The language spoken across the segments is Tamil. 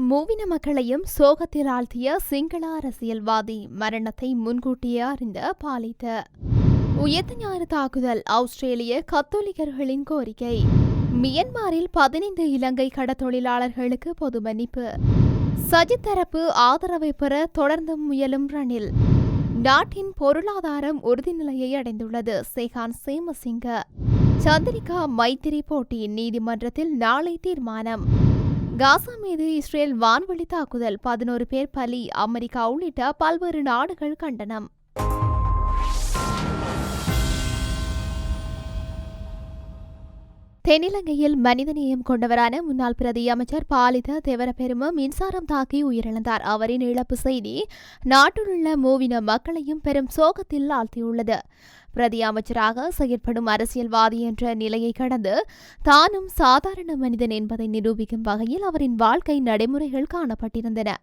மூவின மக்களையும் சோகத்தில் ஆழ்த்திய சிங்கள அரசியல்வாதி மரணத்தை முன்கூட்டியே அறிந்த பாலித்த. உயர்த்த ஞாயிறு தாக்குதல் ஆஸ்திரேலிய கத்தோலிக்கர்களின் கோரிக்கை. மியன்மாரில் பதினைந்து இலங்கை கடத்தொழிலாளர்களுக்கு பொது மன்னிப்பு. சஜித் தரப்பு ஆதரவை பெற தொடர்ந்து முயலும் ரணில். நாட்டின் பொருளாதாரம் உறுதிநிலையை அடைந்துள்ளது சேகான் சேமசிங்க. சந்திரிகா மைத்திரி போட்டி நீதிமன்றத்தில் நாளை தீர்மானம். காசா மீது இஸ்ரேல் வான்வழி தாக்குதல் பதினோரு பேர் பலி அமெரிக்கா உள்ளிட்ட பல்வேறு நாடுகள் கண்டனம். தென்னிலங்கையில் மனிதநேயம் கொண்டவரான முன்னாள் பிரதி அமைச்சர் பாலித தேவரப்பெரும மின்சாரம் தாக்கி உயிரிழந்தார். அவரின் இழப்பு செய்தி நாட்டிலுள்ள மூவின மக்களையும் பெரும் சோகத்தில் ஆழ்த்தியுள்ளது. பிரதி அமைச்சராக செயற்படும் அரசியல்வாதி என்ற நிலையை கடந்து தானும் சாதாரண மனிதன் என்பதை நிரூபிக்கும் வகையில் அவரின் வாழ்க்கை நடைமுறைகள் காணப்பட்டிருந்தன.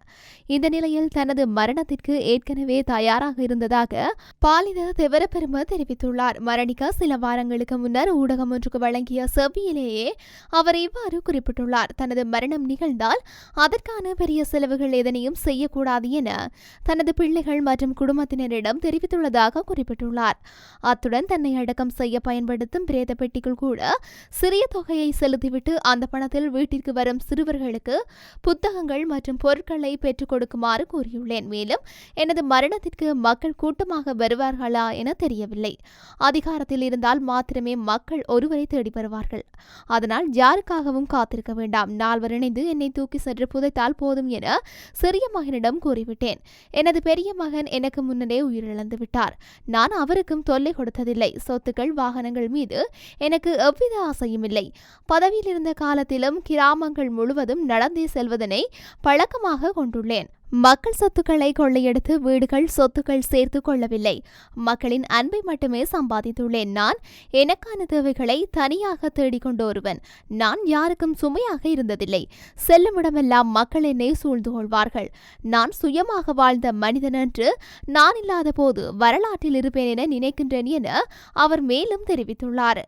இந்த நிலையில் தனது மரணத்திற்கு ஏற்கனவே தயாராக இருந்ததாக பாலித தெவரப்பெரும தெரிவித்துள்ளார். மரணிக்க சில வாரங்களுக்கு முன்னர் ஊடகம் ஒன்றுக்கு வழங்கிய செவ்வியிலேயே அவர் இவ்வாறு குறிப்பிட்டுள்ளார். தனது மரணம் நிகழ்ந்தால் அதற்கான பெரிய செலவுகள் எதனையும் செய்யக்கூடாது என தனது பிள்ளைகள் மற்றும் குடும்பத்தினரிடம் தெரிவித்துள்ளதாக குறிப்பிட்டுள்ளார். அத்துடன் தன்னை அடக்கம் செய்ய பயன்படுத்தும் பிரேத பெட்டிக்குள் கூட சிறிய தொகையை செலுத்திவிட்டு அந்த பணத்தில் வீட்டிற்கு வரும் சிறுவர்களுக்கு புத்தகங்கள் மற்றும் பொருட்களை பெற்றுக் கொடுக்குமாறு கூறியுள்ளேன். மேலும் எனது மரணத்திற்கு மக்கள் கூட்டமாக வருவார்களா என தெரியவில்லை. அதிகாரத்தில் இருந்தால் மாத்திரமே மக்கள் ஒருவரை தேடி வருவார்கள். அதனால் யாருக்காகவும் காத்திருக்க வேண்டாம். நால்வர் இணைந்து என்னை தூக்கி சென்று புதைத்தால் போதும் என சிறிய மகனிடம் கூறிவிட்டேன். எனது பெரிய மகன் எனக்கு முன்னரே உயிரிழந்து விட்டார் நான் அவருக்கும் தொல்லை கொடுத்ததில்லை. சொத்துக்கள் வாகனங்கள் மீது எனக்கு எவ்வித ஆசையும் இல்லை. பதவியில் இருந்த காலத்திலும் கிராமங்கள் முழுவதும் நடந்தே செல்வதனை பழக்கமாக கொண்டுள்ளேன். மக்கள் சொத்துக்களை கொள்ளையெடுத்து வீடுகள் சொத்துக்கள் சேர்த்து கொள்ளவில்லை. மக்களின் அன்பை மட்டுமே சம்பாதித்துள்ளேன் நான். எனக்கான தேவைகளை தனியாக தேடிக்கொண்டு ஒருவன் நான் யாருக்கும் சுமையாக இருந்ததில்லை. செல்லுமிடமெல்லாம் மக்கள் என்னை சூழ்ந்து கொள்வார்கள். நான் சுயமாக வாழ்ந்த மனிதன் என்று நான் இல்லாத போது வரலாற்றில் இருப்பேன் என நினைக்கின்றேன் என அவர் மேலும் தெரிவித்துள்ளார்.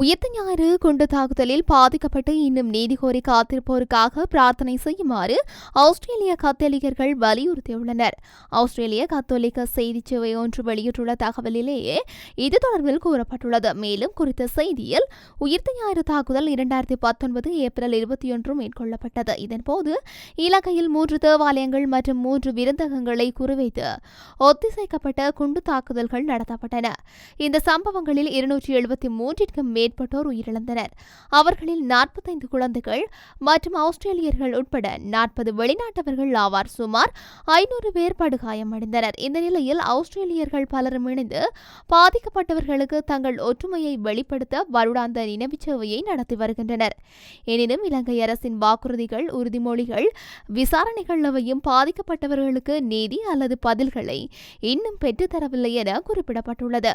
உயிர்த்த ஞாயிறு குண்டு தாக்குதலில் பாதிக்கப்பட்டு இன்னும் நீதி கோரி காத்திருப்போருக்காக பிரார்த்தனை செய்யுமாறு ஆஸ்திரேலிய கத்தோலிக்கர்கள் வலியுறுத்தியுள்ளனர். ஆஸ்திரேலிய கத்தோலிக்க செய்தி சேவை ஒன்று வெளியிட்டுள்ள தகவலிலேயே இது தொடர்பில் கூறப்பட்டுள்ளது. மேலும் குறித்த செய்தியில் உயிர்த்த ஞாயிறு தாக்குதல் இரண்டாயிரத்தி பத்தொன்பது ஏப்ரல் இருபத்தி ஒன்று மேற்கொள்ளப்பட்டது. இதன்போது இலங்கையில் மூன்று தேவாலயங்கள் மற்றும் மூன்று விருந்தகங்களை குறிவைத்து ஒத்திசைக்கப்பட்ட குண்டு தாக்குதல்கள் நடத்தப்பட்டன. இந்த சம்பவங்களில் இருநூற்றி எழுபத்தி மூன்றிற்கும் மேற்பட்டோர் உயிரிழந்தனர். அவர்களில் நாற்பத்தைந்து குழந்தைகள் மற்றும் ஆஸ்திரேலியர்கள் உட்பட நாற்பது வெளிநாட்டவர்கள் ஆவார். சுமார் ஐநூறு பேர் படுகாயமடைந்தனர். இந்த நிலையில் ஆஸ்திரேலியர்கள் பலரும் இணைந்து பாதிக்கப்பட்டவர்களுக்கு தங்கள் ஒற்றுமையை வெளிப்படுத்த வருடாந்த நினைவுச் சேவையை நடத்தி வருகின்றனர். எனினும் இலங்கை அரசின் வாக்குறுதிகள் உறுதிமொழிகள் விசாரணைகள் அவையும் பாதிக்கப்பட்டவர்களுக்கு நீதி அல்லது பதில்களை இன்னும் பெற்றுத்தரவில்லை என குறிப்பிடப்பட்டுள்ளது.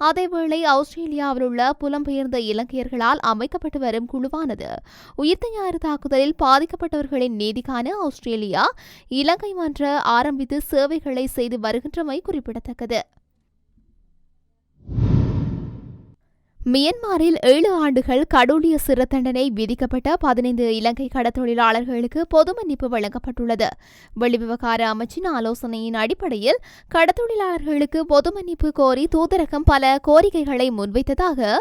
அதேவேளை ஆஸ்திரேலியாவில் உள்ள புலம்பெயர்ந்த இலங்கையர்களால் அமைக்கப்பட்டு வரும் குழுவானது உயிர்த்த ஞாயிறு தாக்குதலில் பாதிக்கப்பட்டவர்களின் நீதிக்கான ஆஸ்திரேலியா இலங்கை மன்ற ஆரம்பித்து சேவைகளை செய்து வருகின்றமை குறிப்பிடத்தக்கது. மியன்மாரில் ஏழு ஆண்டுகள் கடூழிய சிறு தண்டனை விதிக்கப்பட்ட பதினைந்து இலங்கை கடத்தொழிலாளர்களுக்கு பொது மன்னிப்பு வழங்கப்பட்டுள்ளது. வெளிவிவகார அமைச்சின் ஆலோசனையின் அடிப்படையில் கடத்தொழிலாளர்களுக்கு பொது மன்னிப்பு கோரி தூதரகம் பல கோரிக்கைகளை முன்வைத்ததாக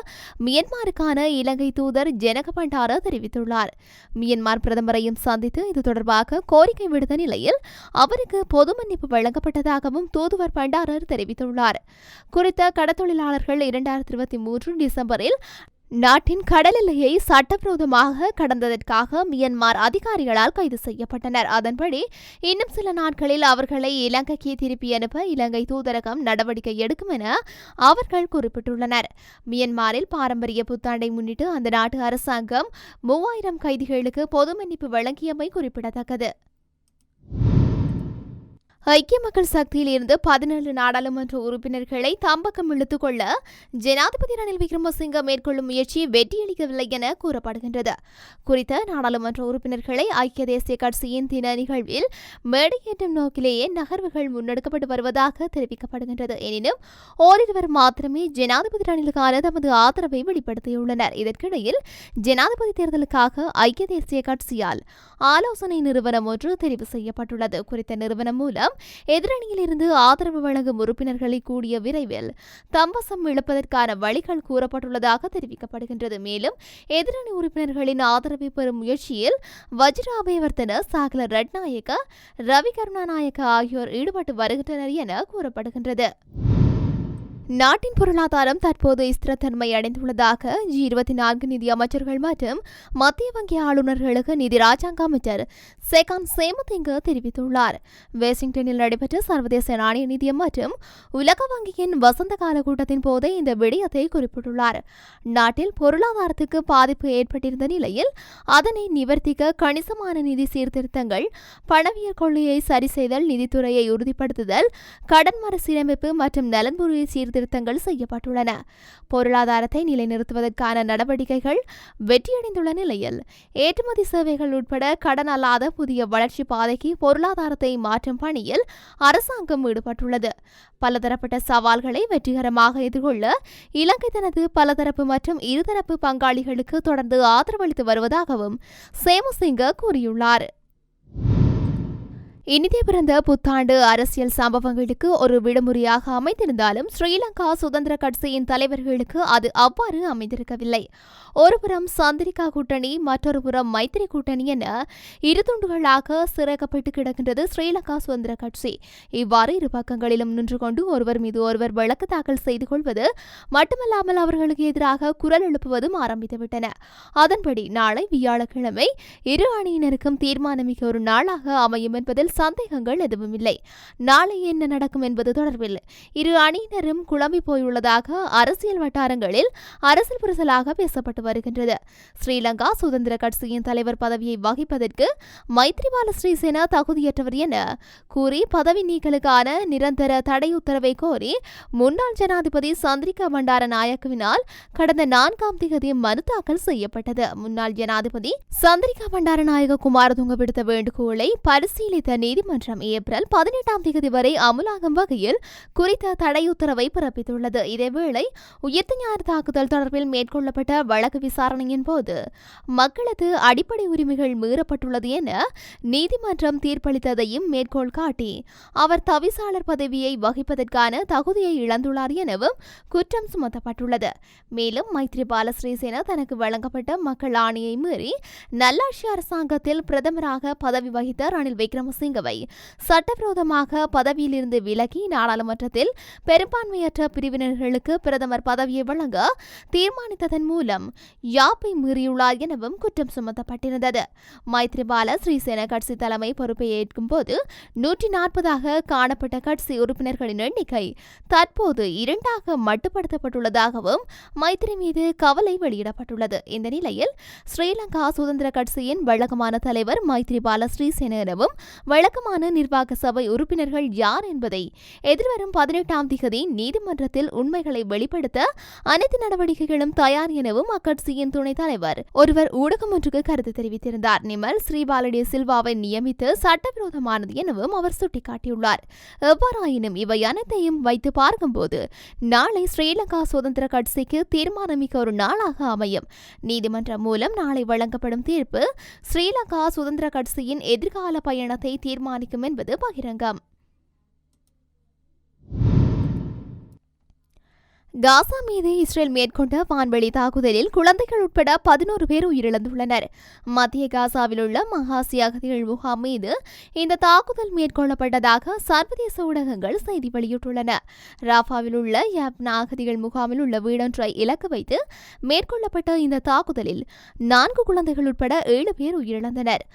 மியன்மாருக்கான இலங்கை தூதர் ஜெனக பண்டார தெரிவித்துள்ளார். மியன்மார் பிரதமரையும் சந்தித்து இது தொடர்பாக கோரிக்கை விடுத்த நிலையில் அவருக்கு பொது மன்னிப்பு வழங்கப்பட்டதாகவும் தூதுவர் பண்டாரர் தெரிவித்துள்ளார். குறித்த கடத்தொழிலாளர்கள் இரண்டாயிரத்தி இருபத்தி மூன்று டிசம்பரில் நாட்டின் கடல் எல்லையை சட்டவிரோதமாக கடந்ததற்காக மியன்மார் அதிகாரிகளால் கைது செய்யப்பட்டனர். அதன்படி இன்னும் சில நாட்களில் அவர்களை இலங்கைக்கு திருப்பி அனுப்ப இலங்கை தூதரகம் நடவடிக்கை எடுக்கும் என அவர்கள் குறிப்பிட்டுள்ளனர். மியன்மாரில் பாரம்பரிய புத்தாண்டை முன்னிட்டு அந்த நாட்டு அரசாங்கம் மூவாயிரம் கைதிகளுக்கு பொது மன்னிப்பு வழங்கியமை குறிப்பிடத்தக்கது. ஐக்கிய மக்கள் சக்தியில் இருந்து பதினேழு நாடாளுமன்ற உறுப்பினர்களை தம்பக்கம் இழுத்துக் கொள்ள ஜனாதிபதி ரணில் விக்ரமசிங்க மேற்கொள்ளும் முயற்சி வெற்றியளிக்கவில்லை என கூறப்படுகின்றது. குறித்த நாடாளுமன்ற உறுப்பினர்களை ஐக்கிய தேசிய கட்சியின் தின நிகழ்வில் மேடையேற்றும் நோக்கிலேயே நகர்வுகள் முன்னெடுக்கப்பட்டு வருவதாக தெரிவிக்கப்படுகின்றது. எனினும் ஓரிருவர் மாத்திரமே ஜனாதிபதி ரணிலுக்கான தமது ஆதரவை வெளிப்படுத்தியுள்ளனர். இதற்கிடையில் ஜனாதிபதி தேர்தலுக்காக ஐக்கிய தேசிய கட்சியால் ஆலோசனை நிறுவனம் ஒன்று தெரிவு செய்யப்பட்டுள்ளது. குறித்த நிறுவனம் மூலம் எதிரணியில் இருந்து ஆதரவு வழங்கும் உறுப்பினர்களை கூடிய விரைவில் தம்பசம் இழப்பதற்கான வழிகள் கூறப்பட்டுள்ளதாக தெரிவிக்கப்படுகின்றது. மேலும் எதிரணி உறுப்பினர்களின் ஆதரவை பெறும் முயற்சியில் வஜ்ராபயவர்த்தன சாகல ரட்நாயக்க ரவி கருணாநாயக்க ஆகியோர் ஈடுபட்டு வருகின்றனர் என கூறப்படுகின்றது. நாட்டின் பொருளாதாரம் தற்போது ஸ்திரத்தன்மை அடைந்துள்ளதாக ஜி இருபத்தி நான்கு நிதி அமைச்சர்கள் மற்றும் மத்திய வங்கி ஆளுநர்களுக்கு நிதி ராஜாங்க அமைச்சர் சேகான் சேமதிங்க தெரிவித்துள்ளார். வாஷிங்டனில் நடைபெற்ற சர்வதேச நாணய நிதியம் மற்றும் உலக வங்கியின் வசந்த கால கூட்டத்தின் போதே இந்த விடயத்தை குறிப்பிட்டுள்ளார். நாட்டில் பொருளாதாரத்துக்கு பாதிப்பு ஏற்பட்டிருந்த நிலையில் அதனை நிவர்த்திக்க கணிசமான நிதி சீர்திருத்தங்கள் பணவியல் கொள்கையை சரிசெய்தல் நிதித்துறையை உறுதிப்படுத்துதல் கடன் மறுசீரமைப்பு மற்றும் நலன்புரியை சீர்திருத்தங்கள் செய்யப்பட்டுள்ளன. பொருளாதாரத்தை நிலைநிறுத்துவதற்கான நடவடிக்கைகள் வெற்றியடைந்துள்ள நிலையில் ஏற்றுமதி சேவைகள் உட்பட கடன் அல்லாத புதிய வளர்ச்சி பாதைக்கு பொருளாதாரத்தை மாற்றும் பணியில் அரசாங்கம் ஈடுபட்டுள்ளது. பலதரப்பட்ட சவால்களை வெற்றிகரமாக எதிர்கொள்ள இலங்கை தனது பலதரப்பு மற்றும் இருதரப்பு பங்காளிகளுக்கு தொடர்ந்து ஆதரவளித்து வருவதாகவும் சேமசிங்க கூறியுள்ளார். இனிதே பிறந்த புத்தாண்டு அரசியல் சம்பவங்களுக்கு ஒரு விடுமுறையாக அமைந்திருந்தாலும் ஸ்ரீலங்கா சுதந்திர கட்சியின் தலைவர்களுக்கு அது அவ்வாறு அமைந்திருக்கவில்லை. ஒருபுறம் சந்திரிகா கூட்டணி மற்றொரு புறம் மைத்திரி கூட்டணி என இரு துண்டுகளாக சிறக்கப்பட்டு கிடக்கின்றது ஸ்ரீலங்கா சுதந்திர கட்சி. இவ்வாறு இரு பக்கங்களிலும் நின்று கொண்டு ஒருவர் மீது ஒருவர் வழக்கு தாக்கல் செய்து கொள்வது மட்டுமல்லாமல் அவர்களுக்கு எதிராக குரல் எழுப்புவதும் ஆரம்பித்துவிட்டன. அதன்படி நாளை வியாழக்கிழமை இரு அணியினருக்கும் தீர்மானமிக்க ஒரு நாளாக அமையும் என்பதில் சந்தேகங்கள் எதுவும் இல்லை. நாளை என்ன நடக்கும் என்பது தொடர்பில் இரு அணியினரும் குழம்பி போயுள்ளதாக அரசியல் வட்டாரங்களில் அரசியல் புரிசலாக பேசப்பட்டு வருகின்றது. ஸ்ரீலங்கா சுதந்திர கட்சியின் தலைவர் பதவியை வகிப்பதற்கு மைத்ரிபால ஸ்ரீசேனா தகுதியற்றவர் என கூறி பதவி நீக்கலுக்கான நிரந்தர தடை உத்தரவை கோரி முன்னாள் ஜனாதிபதி சந்திரிகா பண்டார நாயக்கவினால் கடந்த நான்காம் தேதி மனு தாக்கல் செய்யப்பட்டது. முன்னாள் ஜனாதிபதி சந்திரிகா பண்டார நாயக குமாரதுங்க விடுத்த வேண்டுகோளை பரிசீலித்த நீதிமன்றம் ஏப்ரல் பதினெட்டாம் தேதி வரை அமலாகும் வகையில் குறித்த தடை உத்தரவை பிறப்பித்துள்ளது. இதேவேளை உயிர்த்த ஞாயிறு தாக்குதல் தொடர்பில் மேற்கொள்ளப்பட்ட வழக்கு விசாரணையின் போது மக்களது அடிப்படை உரிமைகள் மீறப்பட்டுள்ளது என நீதிமன்றம் தீர்ப்பளித்ததையும் மேற்கோள் காட்டி அவர் தவிசாளர் பதவியை வகிப்பதற்கான தகுதியை இழந்துள்ளார் எனவும் குற்றம் சுமத்தப்பட்டுள்ளது. மேலும் மைத்ரிபால ஸ்ரீசேனா தனக்கு வழங்கப்பட்ட மக்கள் ஆணையை மீறி நல்லாட்சி அரசாங்கத்தில் பிரதமராக பதவி வகித்த ரணில் விக்ரமசிங்கவை சட்டவிரோதமாக பதவியிலிருந்து விலகி நாடாளுமன்றத்தில் பெரும்பான்மையற்ற பிரிவினர்களுக்கு பிரதமர் பதவியை வழங்க தீர்மானித்ததன் மூலம் யாப்பை மீறியுள்ளார் எனவும் குற்றம் சுமத்தப்பட்டிருந்தது. மைத்ரிபால ஸ்ரீசேன கட்சி தலைமை பொறுப்பை ஏற்கும் போது நூற்றி நாற்பதாக காணப்பட்ட கட்சி உறுப்பினர்களின் எண்ணிக்கை தற்போது இரண்டாக மட்டுப்படுத்தப்பட்டுள்ளதாகவும் மைத்திரி மீது கவலை வெளியிடப்பட்டுள்ளது. இந்த நிலையில் ஸ்ரீலங்கா சுதந்திர கட்சியின் வழக்கமான தலைவர் மைத்ரிபால ஸ்ரீசேன எனவும் வழக்கமான நிர்வாக சபை உறுப்பினர்கள் யார் என்பதை எதிர்வரும் பதினெட்டாம் திகதி நீதிமன்றத்தில் உண்மைகளை வெளிப்படுத்த அனைத்து நடவடிக்கைகளும் தயார் எனவும் அக்கட்சியின் துணைத் தலைவர் ஒருவர் ஊடகம் ஒன்றுக்கு கருத்து தெரிவித்திருந்தார். நிமல் ஸ்ரீபாலடி சில்வாவை நியமித்து சட்டவிரோதமானது எனவும் அவர் சுட்டிக்காட்டியுள்ளார். எவ்வாறாயினும் இவை அனைத்தையும் வைத்து பார்க்கும்போது நாளை ஸ்ரீலங்கா சுதந்திர கட்சிக்கு தீர்மானமிக்க ஒரு நாளாக அமையும். நீதிமன்றம் மூலம் நாளை வழங்கப்படும் தீர்ப்பு ஸ்ரீலங்கா சுதந்திர கட்சியின் எதிர்கால பயணத்தை தீர்மானிக்கும் என்பது பகிரங்கம். காசா மீது இஸ்ரேல் மேற்கொண்ட வான்வெளி தாக்குதலில் குழந்தைகள் உட்பட பதினோரு பேர் உயிரிழந்துள்ளனர். மத்திய காசாவில் உள்ள மகாசி அகதிகள் முகாம் மீது இந்த தாக்குதல் மேற்கொள்ளப்பட்டதாக சர்வதேச ஊடகங்கள் செய்தி வெளியிட்டுள்ளன. ராஃபாவில் உள்ள யாப்னா அகதிகள் முகாமில் உள்ள வீடொன்றை இலக்கு வைத்து மேற்கொள்ளப்பட்ட இந்த தாக்குதலில் நான்கு குழந்தைகள் உட்பட ஏழு பேர் உயிரிழந்தனர்.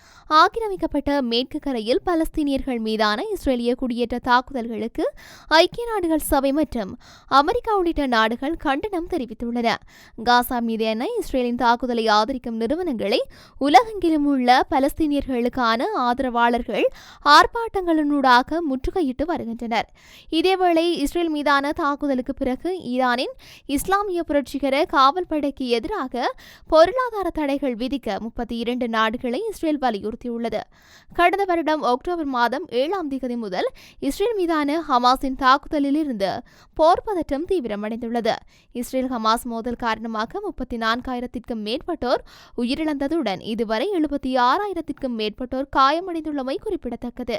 ஆக்கிரமிக்கப்பட்ட மேற்கு கரையில் பலஸ்தீனியர்கள் மீதான இஸ்ரேலிய குடியேற்ற தாக்குதல்களுக்கு ஐக்கிய நாடுகள் சபை மற்றும் அமெரிக்கா உள்ளிட்ட நாடுகள் கண்டனம் தெரிவித்துள்ளன. காசா மீதான இஸ்ரேலின் தாக்குதலை ஆதரிக்கும் நிறுவனங்களை உலகெங்கிலும் உள்ள பலஸ்தீனியர்களுக்கான ஆதரவாளர்கள் ஆர்ப்பாட்டங்களினூடாக முற்றுகையிட்டு வருகின்றனர். இதேவேளை இஸ்ரேல் மீதான தாக்குதலுக்கு பிறகு ஈரானின் இஸ்லாமிய புரட்சிகர காவல் படைக்கு எதிராக பொருளாதார தடைகள் விதிக்க முப்பத்தி இரண்டு நாடுகளை இஸ்ரேல் வலியுறுத்தியுள்ளது. கடந்த வருடம் அக்டோபர் மாதம் ஏழாம் தேதி முதல் இஸ்ரேல் மீதான ஹமாஸின் தாக்குதலிலிருந்து போர் பதற்றம் தீவிரமடைந்துள்ளது இஸ்ரேல் ஹமாஸ் மோதல் காரணமாக முப்பத்தி நான்காயிரத்திற்கும் மேற்பட்டோர் உயிரிழந்ததுடன் இதுவரை எழுபத்தி ஆறாயிரத்திற்கும் மேற்பட்டோர் காயமடைந்துள்ளமை குறிப்பிடத்தக்கது.